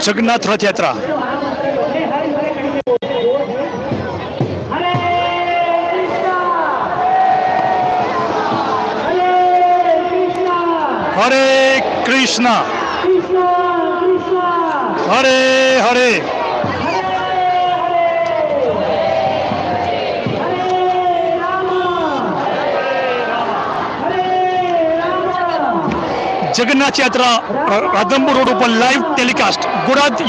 જગન્નાથ રથયાત્રા. હરે કૃષ્ણ! હરે હરે હરે હરે રામ હરે રામ જગન્નાથ યાત્રા અ, રાધનપુર રોડ ઉપર લાઈવ ટેલિકાસ્ટ ગુજરાત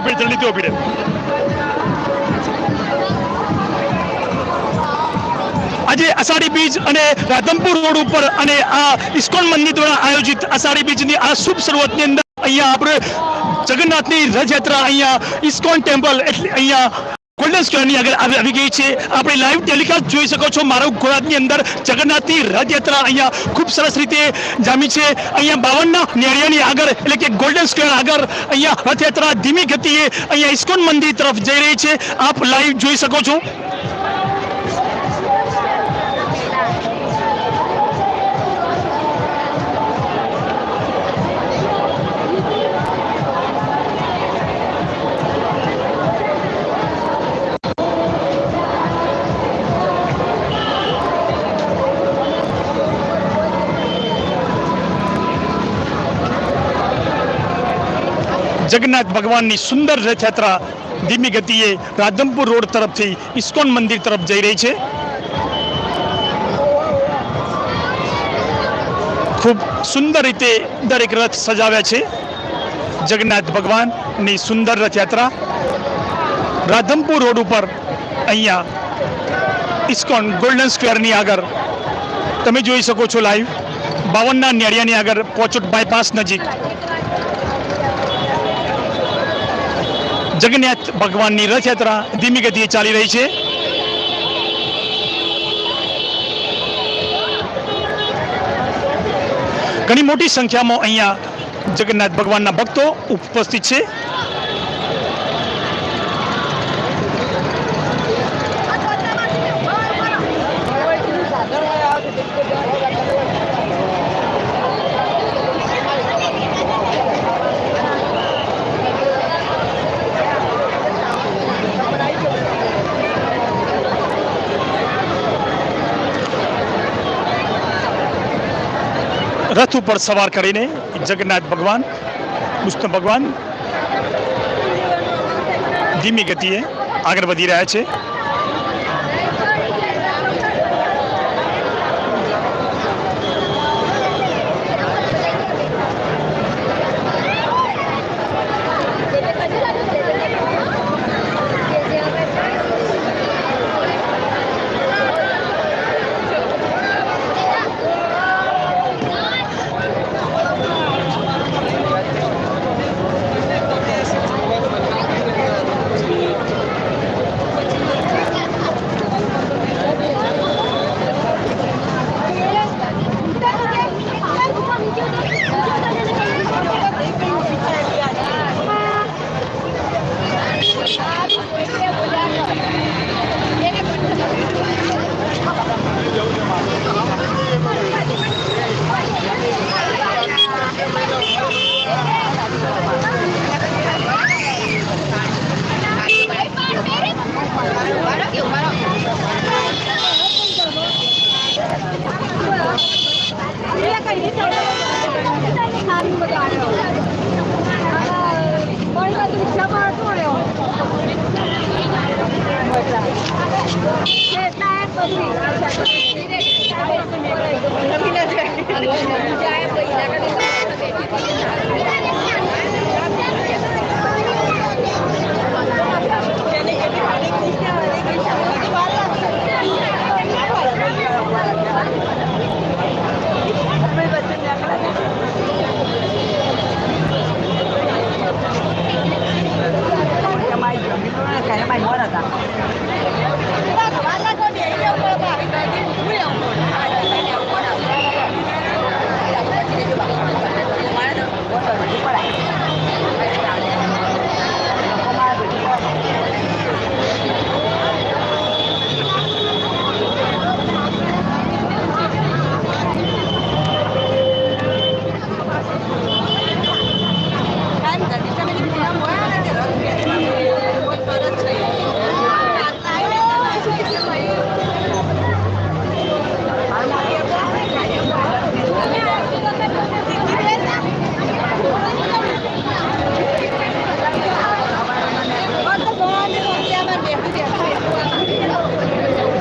ત્યાં ઊભી રહે. આજે અષાઢી બીજ અને રાધનપુર રોડ ઉપર અને આ ઇસ્કોન મંદિર દ્વારા આયોજિત અષાઢી બીજની આ શુભ શરૂઆતની અંદર અહીંયા આપણે જગન્નાથની રથયાત્રા અહીંયા ઇસ્કોન ટેમ્પલ એટલે અહીંયા ગોલ્ડન સ્ક્વેરની આગળ આવી ગઈ છે. આપણે લાઈવ ટેલિકાસ્ટ જોઈ શકો છો. મારો ગુજરાતની અંદર જગન્નાથની રથયાત્રા અહીંયા ખૂબ સરસ રીતે જામી છે. અહીંયા બાવનના નેરિયાની આગળ, એટલે કે ગોલ્ડન સ્ક્વેર આગળ અહીંયા રથયાત્રા ધીમી ગતિએ અહીંયા ઇસ્કોન મંદિર તરફ જઈ રહી છે. આપ લાઈવ જોઈ શકો છો. જગન્નાથ ભગવાનની સુંદર રથયાત્રા ધીમી ગતિએ રાધમપુર રોડ તરફથી ઇસ્કોન મંદિર તરફ જઈ રહી છે. ખૂબ સુંદર રીતે દરેક રથ સજાવ્યા છે. જગન્નાથ ભગવાનની સુંદર રથયાત્રા રાધમપુર રોડ ઉપર અહીંયા ઇસ્કોન ગોલ્ડન સ્ક્વેરની આગળ તમે જોઈ શકો છો લાઈવ. બાવનના નેડિયાની આગળ પોચોટ બાયપાસ નજીક જગન્નાથ ભગવાનની રથયાત્રા ધીમી ગતિએ ચાલી રહી છે. ઘણી મોટી સંખ્યામાં અહીંયા જગન્નાથ ભગવાનના ભક્તો ઉપસ્થિત છે. રથ ઉપર સવાર કરીને જગન્નાથ ભગવાન કૃષ્ણ ભગવાન ધીમી ગતિએ આગળ વધી રહ્યા છે. Thank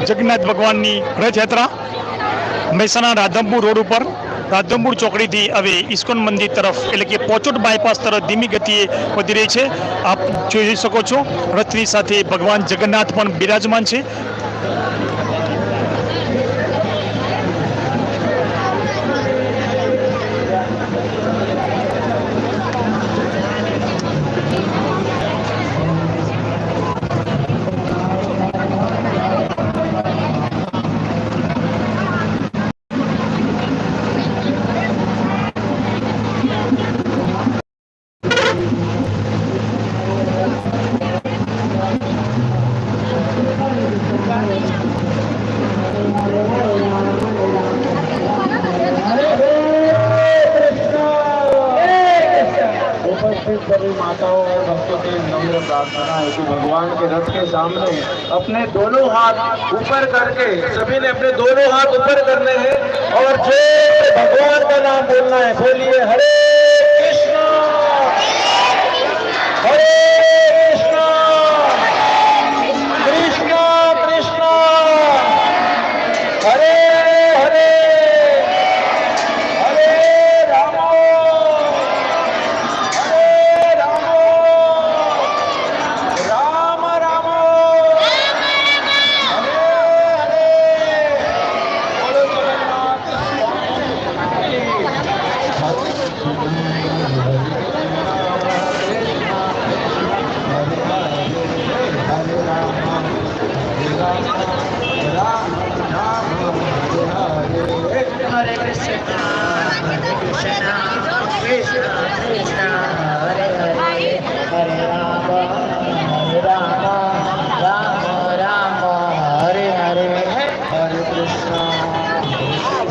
જગન્નાથ ભગવાનની રથયાત્રા મહેસાણા રાધમપુર રોડ ઉપર. રાધમપુર ચોકડીથી હવે ઇસ્કોન મંદિર તરફ, એટલે કે પોચોટ બાયપાસ તરફ ધીમી ગતિએ વધી રહી છે. આપ જોઈ શકો છો, રથની સાથે ભગવાન જગન્નાથ પણ બિરાજમાન છે. भक्तों से नम्र प्रार्थना है कि भगवान के रथ के सामने अपने दोनों हाथ ऊपर करके सभी ने अपने दोनों हाथ ऊपर करने हैं और जय भगवान का नाम बोलना है बोलिए हरे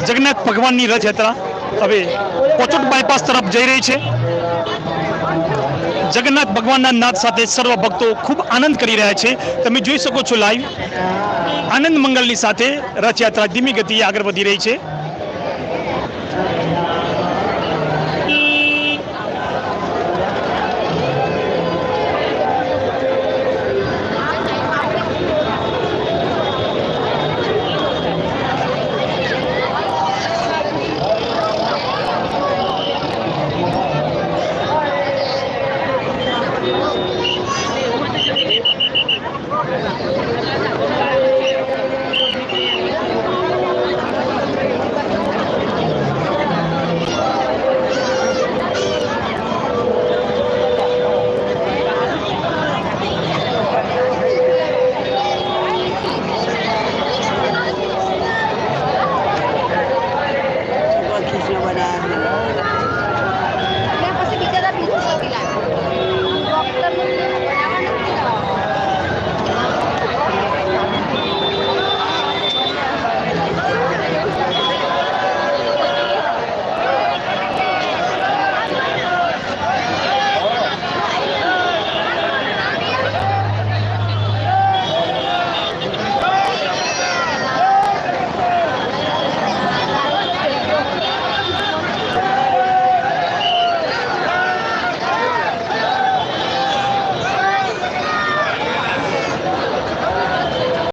જગન્નાથ ભગવાનની રથયાત્રા હવે પોચોટ બાયપાસ તરફ જઈ રહી છે. જગન્નાથ ભગવાનના નાદ સાથે સર્વ ભક્તો ખૂબ આનંદ કરી રહ્યા છે. તમે જોઈ શકો છો લાઈવ આનંદ મંગલની સાથે રથયાત્રા ધીમી ગતિએ આગળ વધી રહી છે.